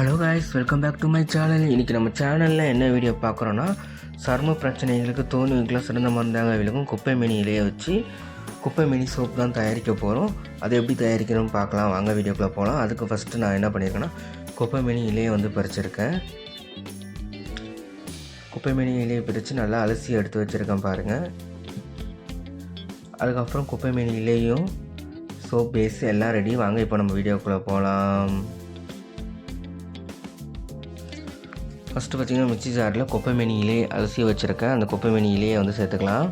Hello guys welcome back to my channel இன்றைக்கி நம்ம சேனலில் என்ன வீடியோ பார்க்குறோன்னா சர்ம பிரச்சனைகளுக்கு தோணுகளுக்குலாம் சிறந்த மருந்தாக விளக்கும் குப்பை மேனி இலையை வச்சு குப்பை மேனி சோப் தான் தயாரிக்க போகிறோம் அது எப்படி தயாரிக்கணும்னு பார்க்கலாம். வாங்க வீடியோக்குள்ளே போகலாம் அதுக்கு ஃபஸ்ட்டு நான் என்ன பண்ணியிருக்கேன்னா குப்பை மேனி இலையை வந்து பறிச்சிருக்கேன். குப்பை மேனி இலையை பிரித்து நல்லா அலசி எடுத்து வச்சுருக்கேன் பாருங்கள் அதுக்கப்புறம் குப்பை மேனி இலையும் சோப் பேஸ் எல்லாம் ரெடி வாங்க இப்போ நம்ம வீடியோக்குள்ளே போகலாம் ஃபஸ்ட்டு பார்த்தீங்கன்னா மிக்சி ஜாரில் குப்பை மேனி இலையை அலசி வச்சுருக்கேன். அந்த குப்பை மேனி இலையை வந்து சேர்த்துக்கலாம்.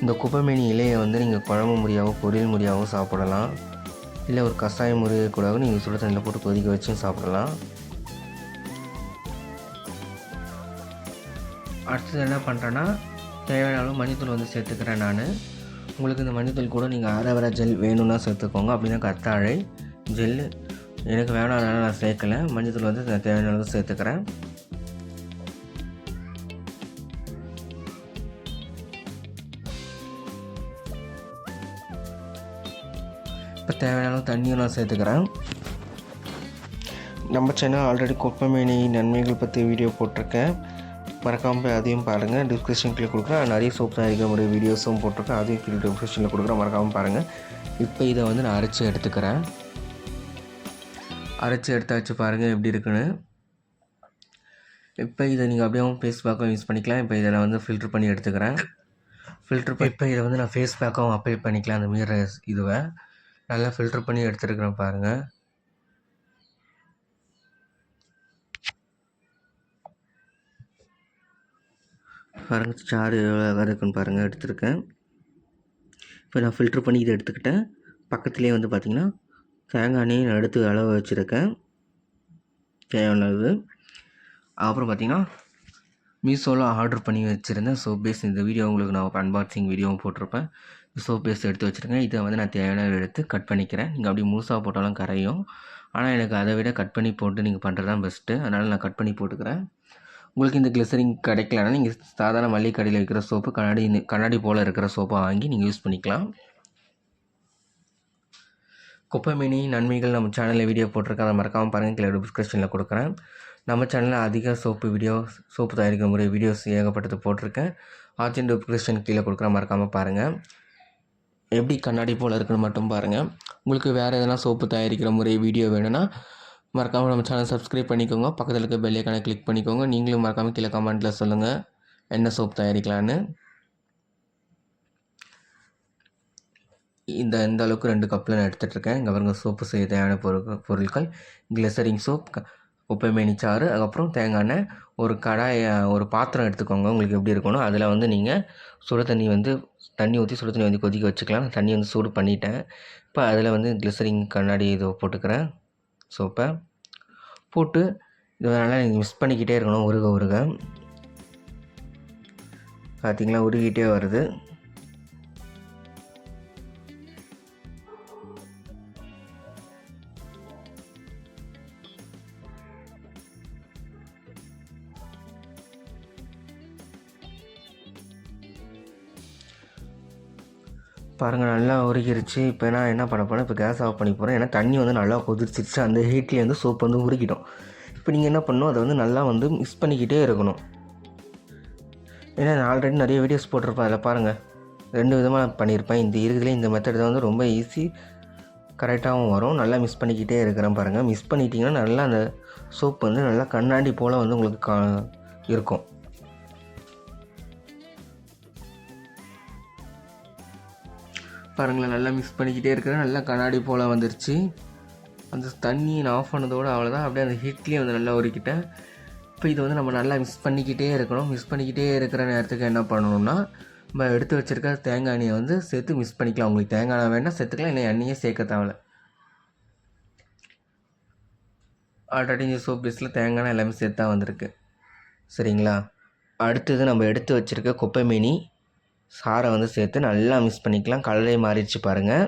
இந்த குப்பைமேனி இலையை வந்து நீங்கள் குழம்பு முறையாகவும் பொரியல் முறையாகவும் சாப்பிடலாம். இல்லை ஒரு கஷாய முறையை கூட நீங்கள் சுட தண்ணியில் போட்டு கொதிக்க வச்சும் சாப்பிடலாம். அடுத்தது என்ன பண்ணுறேன்னா தேவையான அளவு மஞ்சத்தூள் வந்து சேர்த்துக்கிறேன் நான். உங்களுக்கு இந்த மஞ்சத்தூள் கூட நீங்கள் ஆரவர ஜெல் வேணும்னா சேர்த்துக்கோங்க. அப்படின்னா கத்தாழை ஜெல். எனக்கு வேணாம்னால நான் சேர்க்கலை. மஞ்சத்தூள் வந்து தேவையான அளவு சேர்த்துக்கிறேன். இப்போ தேவையான அளவு தண்ணியும் நான் சேர்த்துக்கிறேன். நம்ம சேனல் ஆல்ரெடி குப்பைமேனி நன்மைகள் பற்றி வீடியோ போட்டிருக்கேன். மறக்காமல் போய் அதையும் பாருங்கள் டிஸ்கிரிப்ஷன் கீழே கொடுக்குறேன். நிறைய சோப் தயாரிக்க முறை வீடியோஸும் போட்டிருக்கேன். அதையும் கீழே டிஸ்கிரிப்ஷனில் கொடுக்குறேன். மறக்காமல் பாருங்கள் இப்போ இதை வந்து நான் அரைச்சி எடுத்துக்கிறேன். அரைச்சி எடுத்தாச்சு பாருங்கள் எப்படி இருக்குன்னு. இப்போ இதை நீங்கள் அப்படியே ஃபேஸ் பேக்கும் யூஸ் பண்ணிக்கலாம். இப்போ இதை நான் வந்து ஃபில்ட்ரு பண்ணி எடுத்துக்கிறேன். ஃபில்ட்ரு இப்போ இதை வந்து நான் ஃபேஸ் பேக்கும் அப்ளை பண்ணிக்கலாம். அந்த மீற இதுவை நல்லா ஃபில்ட்ரு பண்ணி எடுத்துருக்குறேன் பாருங்கள் பாருங்கள் சாறு எவ்வளோ அழகாக இருக்குன்னு பாருங்கள் எடுத்துருக்கேன். இப்போ நான் ஃபில்ட்ரு பண்ணி இதை எடுத்துக்கிட்டேன். பக்கத்துலேயே வந்து பார்த்திங்கன்னா தேங்காய் எண்ணெயை எடுத்து அளவு வச்சுருக்கேன். தேவையான அளவு அப்புறம் பார்த்திங்கன்னா மீஷோவில் ஆர்டர் பண்ணி வச்சுருந்தேன். சோப் பேஸ் இந்த வீடியோ உங்களுக்கு நான் அன்பாக்சிங் வீடியோவும் போட்டிருப்பேன். சோப் பேஸ் எடுத்து வச்சுருக்கேன். இதை வந்து நான் தேவையான எடுத்து கட் பண்ணிக்கிறேன். நீங்கள் அப்படி முழுசாக போட்டாலும் கரையும். ஆனால் எனக்கு அதை விட கட் பண்ணி போட்டு நீங்கள் பண்ணுறது தான் பெஸ்ட்டு அதனால் நான் கட் பண்ணி போட்டுக்கிறேன். உங்களுக்கு இந்த கிளிசரிங் கிடைக்கலன்னா நீங்கள் சாதாரண மல்லிகை கடையில் இருக்கிற சோப்பு கண்ணாடி கண்ணாடி போல் இருக்கிற சோப்பை வாங்கி நீங்கள் யூஸ் பண்ணிக்கலாம். குப்பைமேனி நன்மைகள் நம்ம சேனலில் வீடியோ போட்டிருக்கேன் அதை மறக்காமல் பாருங்கள் கீழே டிஸ்கிரிப்ஷனில் கொடுக்குறேன். நம்ம சேனலில் அதிக சோப்பு வீடியோ சோப்பு தயாரிக்கும் முறை வீடியோஸ் ஏகப்பட்டது போட்டிருக்கேன். ஆச்சின் டிஸ்கிரிப்ஷன் கீழே கொடுக்குறேன் மறக்காமல் பாருங்கள் எப்படி கண்ணாடி போல் இருக்குன்னு மட்டும் பாருங்கள் உங்களுக்கு வேறு எதனா சோப்பு தயாரிக்கிற முறை வீடியோ வேணும்னா மறக்காமல் நம்ம சேனல் சப்ஸ்கிரைப் பண்ணிக்கோங்க. பக்கத்தில் இருக்க பெல்லைக்கான கிளிக் பண்ணிக்கோங்க. நீங்களும் மறக்காமல் கீழே கமெண்ட்டில் சொல்லுங்கள் என்ன சோப் தயாரிக்கலான்னு இந்த இந்த அளவுக்கு ரெண்டு கப்பில் நான் எடுத்துகிட்ருக்கேன் இங்கே பாருங்கள் சோப்பு செய்ய தேவையான பொருட்கள். பொருட்கள் கிளிசரிங் சோப் உப்பை மேனிச்சாறு அதுக்கப்புறம் தேங்காய் எண்ணெய். ஒரு கடாய் ஒரு பாத்திரம் எடுத்துக்கோங்க. உங்களுக்கு எப்படி இருக்கணும் அதில் வந்து நீங்கள் சுடு தண்ணி வந்து தண்ணி ஊற்றி சுடு தண்ணி வந்து கொதிக்க வச்சுக்கலாம். நான் தண்ணி வந்து சூடு பண்ணிட்டேன். இப்போ அதில் வந்து கிளிசரிங் கண்ணாடி இது போட்டுக்கிறேன். சோப்பை போட்டு இது நீங்கள் மிஸ் பண்ணிக்கிட்டே இருக்கணும் உருக உருக. பார்த்திங்களா உருகிட்டே வருது. பாருங்கள் நல்லா உருகிருச்சு. இப்போ நான் என்ன பண்ண போகிறேன் இப்போ கேஸ் ஆஃப் பண்ணி போகிறேன் ஏன்னா தண்ணி வந்து நல்லா கொதிச்சிருச்சு. அந்த ஹீட்லேயே வந்து சோப் வந்து உருகிடும். இப்போ நீங்கள் என்ன பண்ணணும்? அதை வந்து நல்லா வந்து மிக்ஸ் பண்ணிக்கிட்டே இருக்கணும். ஏன்னா நான் ஆல்ரெடி நிறைய வீடியோஸ் போட்டிருப்பேன். அதில் பாருங்கள் ரெண்டு விதமாக பண்ணியிருப்பேன். இந்த இருக்கிறதுலே இந்த மெத்தட் தான் வந்து ரொம்ப ஈஸி கரெக்டாகவும் வரும். நல்லா மிஸ் பண்ணிக்கிட்டே இருக்கிறேன் பாருங்கள் மிஸ் பண்ணிட்டீங்கன்னா நல்லா அந்த சோப் வந்து நல்லா கண்ணாடி போல் வந்து உங்களுக்கு கா இருக்கும். பாருங்களேன் நல்லா மிக்ஸ் பண்ணிக்கிட்டே இருக்கிறேன் நல்லா கண்ணாடி போல் வந்துருச்சு. அந்த தண்ணியை நான் ஆஃப் பண்ணதோடு அவ்வளோதான் அப்படியே அந்த ஹீட்லேயே வந்து நல்லா உருக்கிட்டேன். இப்போ இது வந்து நம்ம நல்லா மிக்ஸ் பண்ணிக்கிட்டே இருக்கணும். மிக்ஸ் பண்ணிக்கிட்டே இருக்கிற நேரத்துக்கு என்ன பண்ணணும்னா நம்ம எடுத்து வச்சுருக்க தேங்காய் எண்ணெயை வந்து சேர்த்து மிக்ஸ் பண்ணிக்கலாம். உங்களுக்கு தேங்காய் எண்ணெய் வேணால் சேர்த்துக்கலாம். இல்லை எண்ணெயே சேர்க்க தேவையில்ல. ஆல்ரெடி இந்த சோப் பீஸில் தேங்காய் எல்லாமே சேர்த்தா வந்திருக்கு. சரிங்களா? அடுத்தது நம்ம எடுத்து வச்சுருக்க குப்பை மீனி சாரை வந்து சேர்த்து நல்லா மிக்ஸ் பண்ணிக்கலாம். கலரே மாறிடுச்சு பாருங்கள்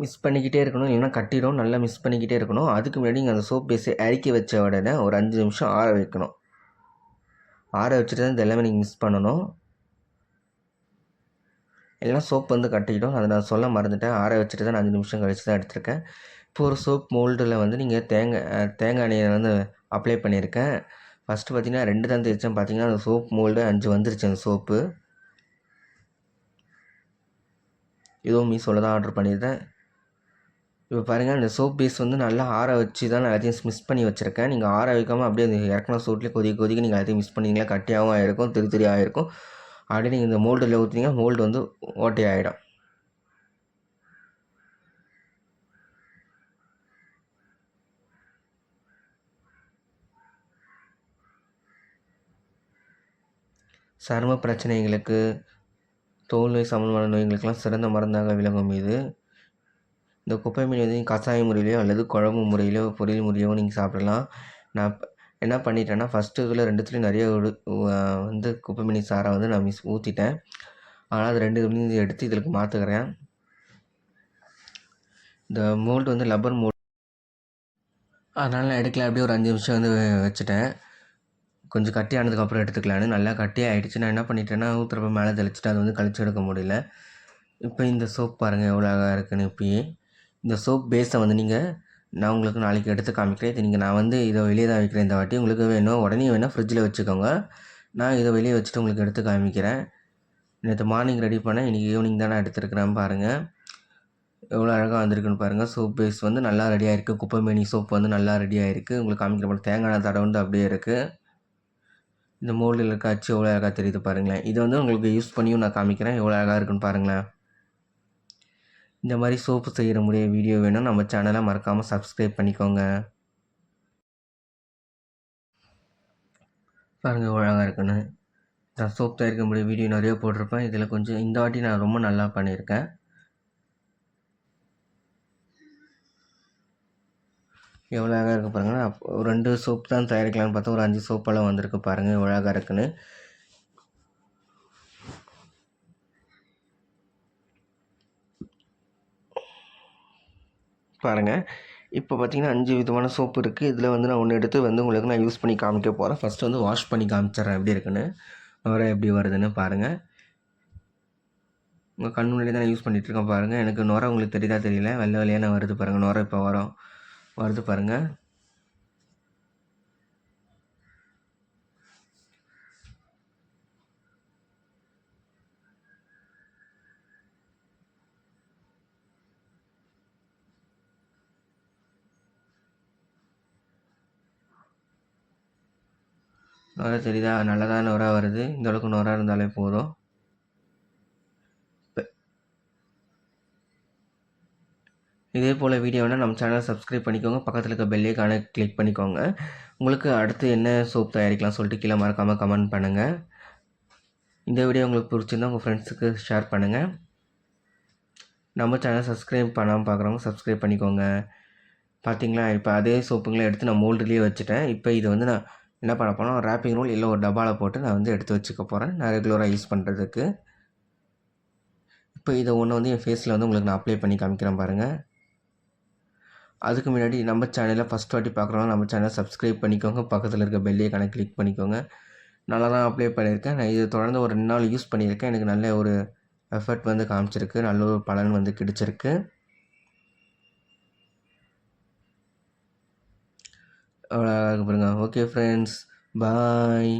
மிக்ஸ் பண்ணிக்கிட்டே இருக்கணும். இல்லைன்னா கட்டிடும். நல்லா மிக்ஸ் பண்ணிக்கிட்டே இருக்கணும். அதுக்கு முன்னாடி நீங்கள் அந்த சோப் பேஸை இறக்கி வச்ச உடனே ஒரு அஞ்சு நிமிஷம் ஆற வைக்கணும். ஆற வச்சுட்டு தான் இது எல்லாமே நீங்கள் மிக்ஸ் பண்ணணும். எல்லாம் சோப் வந்து கட்டிக்கிடும் அதை நான் சொல்ல மறந்துட்டேன். ஆற வச்சுட்டு தான் அஞ்சு நிமிஷம் கழிச்சு தான் எடுத்திருக்கேன். இப்போ ஒரு சோப் மோல்டில் வந்து நீங்கள் தேங்காய் தேங்காய் எண்ணெயை வந்து அப்ளை பண்ணியிருக்கேன். ஃபஸ்ட்டு பார்த்தீங்கன்னா ரெண்டு தான் தேய்ச்சேன் பார்த்தீங்கன்னா அந்த சோப் மோல்டு அஞ்சு வந்துருச்சு அந்த சோப்பு இதுவும் மீஷோவில் தான் ஆர்டர் பண்ணியிருந்தேன். இப்போ பாருங்கள் இந்த சோப் பேஸ் வந்து நல்லா ஆற வச்சு தான் நான் எல்லாத்தையும் மிஸ் பண்ணி வச்சுருக்கேன். நீங்கள் ஆற வைக்காமல் அப்படியே அந்த இறக்குன சூட்லேயே கொதிக்க கொதிக்க நீங்கள் எல்லாத்தையும் மிஸ் பண்ணிங்களா கட்டியாகவும் ஆகிருக்கும் திரு திரி ஆகிருக்கும் அப்படியே நீங்கள் இந்த மோல்டில் ஊற்றினீங்கன்னா மோல்டு வந்து ஓட்டை ஆகிடும் சரும பிரச்சனைகளுக்கு தோல் நோய் சம்பந்தமான நோய்களுக்கெல்லாம் சிறந்த மருந்தாக விளங்கும் இது. இந்த குப்பை மீன் வந்து கசாய முறையிலையோ அல்லது குழம்பு முறையிலோ பொரியல் முறையோ நீங்கள் சாப்பிடலாம். நான் என்ன பண்ணிட்டேன்னா ஃபஸ்ட்டு இதில் ரெண்டுத்துலேயும் நிறைய வந்து குப்பை மீன் சாரை வந்து நான் மிஸ் ஊற்றிட்டேன் ஆனால் அது ரெண்டு இதுலேயும் எடுத்து இதுக்கு மாற்றுக்கிறேன் இந்த மோல்டு வந்து லப்பர் மோல்டு அதனால் நான் எடுக்கல. அப்படியே ஒரு அஞ்சு நிமிஷம் வந்து வச்சுட்டேன். கொஞ்சம் கட்டி ஆனதுக்கப்புறம் எடுத்துக்கலான்னு. நல்லா கட்டி ஆகிடுச்சு நான் என்ன பண்ணிட்டேன்னா ஊற்றுறப்ப மேலே தெளிச்சிட்டு அதை வந்து கழிச்சு எடுக்க முடியல. இப்போ இந்த சோப் பாருங்கள் எவ்வளோ அழகாக இருக்குன்னு இப்பயே. இந்த சோப் பேஸை வந்து நீங்கள் நான் உங்களுக்கு நாளைக்கு எடுத்து காமிக்கிறேன். இது நீங்கள் நான் வந்து இதை வெளியே தான் வைக்கிறேன். இந்த வாட்டி உங்களுக்கு வேணும் உடனே வேணால் ஃப்ரிட்ஜில் வச்சுக்கோங்க. நான் இதை வெளியே வச்சுட்டு உங்களுக்கு எடுத்து காமிக்கிறேன். நேற்று மார்னிங் ரெடி பண்ணேன். இன்றைக்கி ஈவினிங் தான் நான் எடுத்துருக்கிறேன் பாருங்கள் எவ்வளோ அழகாக வந்திருக்குன்னு பாருங்கள் சோப் பேஸ் வந்து நல்லா ரெடியாக இருக்குது குப்பை மேனி சோப் வந்து நல்லா ரெடியாக இருக்குது உங்களுக்கு காமிக்கிற மாதிரி தேங்காய் எண்ணெய் தடவை வந்து அப்படியே இருக்குது இந்த மோல்டில் இருக்க அச்சு எவ்வளோ அழகாக தெரியுது பாருங்களேன். இதை வந்து உங்களுக்கு யூஸ் பண்ணியும் நான் காமிக்கிறேன். எவ்வளோ அழகாக இருக்குன்னு பாருங்களேன். இந்த மாதிரி சோப்பு செய்கிற முடிய வீடியோ வேணும். நம்ம சேனலை மறக்காமல் சப்ஸ்கிரைப் பண்ணிக்கோங்க. பாருங்கள் எவ்வளோ அழகாக இருக்குன்னு. நான் சோப் தயாரிக்க முடிய வீடியோ நிறைய போட்டிருப்பேன். இதில் கொஞ்சம் இந்த வாட்டி நான் ரொம்ப நல்லா பண்ணியிருக்கேன். எவ்வளோ அழகாக இருக்குது பாருங்கள் அப்போ ஒரு ரெண்டு சோப் தான் தயாரிக்கலாம்னு பார்த்தா ஒரு அஞ்சு சோப்பெல்லாம் வந்திருக்கு பாருங்கள் எவ்வளோ அழகாக இருக்குன்னு. பாருங்கள் இப்போ பார்த்தீங்கன்னா அஞ்சு விதமான சோப்பு இருக்குது இதில் வந்து நான் ஒன்று எடுத்து வந்து உங்களுக்கு நான் யூஸ் பண்ணி காமிக்க போகிறேன் ஃபஸ்ட்டு வந்து வாஷ் பண்ணி காமிச்சிட்றேன். எப்படி இருக்குன்னு. வர எப்படி வருதுன்னு பாருங்கள் உங்கள் கண் முன்னாடி தான் யூஸ் பண்ணிகிட்ருக்கேன் பாருங்கள் எனக்கு நுரை உங்களுக்கு தெரியுதா தெரியல. வெள்ளை வெள்ளையான வருது பாருங்கள் நுரை இப்போ வரும். வருது பாருங்கள் நுரை தெரியுதா? நல்லதாக நுரை வருது. இந்த அளவுக்கு நுரை இருந்தாலே போதும். இதே போல் வீடியோனா நம்ம சேனலை சப்ஸ்கிரைப் பண்ணிக்கோங்க. பக்கத்தில் இருக்க பெல்லைக்கான கிளிக் பண்ணிக்கோங்க. உங்களுக்கு அடுத்து என்ன சோப் தயாரிக்கலாம் சொல்லிட்டு கீழே மறக்காமல் கமெண்ட் பண்ணுங்கள் இந்த வீடியோ உங்களுக்கு பிடிச்சிருந்தா உங்கள் ஃப்ரெண்ட்ஸுக்கு ஷேர் பண்ணுங்கள் நம்ம சேனல் சப்ஸ்கிரைப் பண்ணாமல் பார்க்குறவங்க சப்ஸ்கிரைப் பண்ணிக்கோங்க. பார்த்தீங்களா இப்போ அதே சோப்புங்களை எடுத்து நான் மோல்டுலேயே வச்சுட்டேன். இப்போ இதை வந்து நான் என்ன பண்ண போனால் ஒரு ரேப்பிங் ரோல் இல்லை ஒரு டப்பாவில் போட்டு நான் வந்து எடுத்து வச்சுக்க போகிறேன் நான் ரெகுலராக யூஸ் பண்ணுறதுக்கு இப்போ இதை ஒன்று வந்து என் ஃபேஸில் வந்து உங்களுக்கு நான் அப்ளை பண்ணி காமிக்கிறேன் பாருங்கள் அதுக்கு முன்னாடி நம்ம சேனலை ஃபஸ்ட் வாட்டி பார்க்குறவங்க நம்ம சேனலை சப்ஸ்கிரைப் பண்ணிக்கோங்க. பக்கத்தில் இருக்க பெல்லைக்கான கிளிக் பண்ணிக்கோங்க. நல்லா தான் அப்ளை பண்ணியிருக்கேன். நான் இது தொடர்ந்து ஒரு ரெண்டு நாள் யூஸ் பண்ணியிருக்கேன். எனக்கு நல்ல ஒரு எஃபர்ட் வந்து காமிச்சிருக்கு. நல்ல ஒரு பலன் வந்து கிடைச்சிருக்கு. அவ்வளோ பாருங்க. Okay friends bye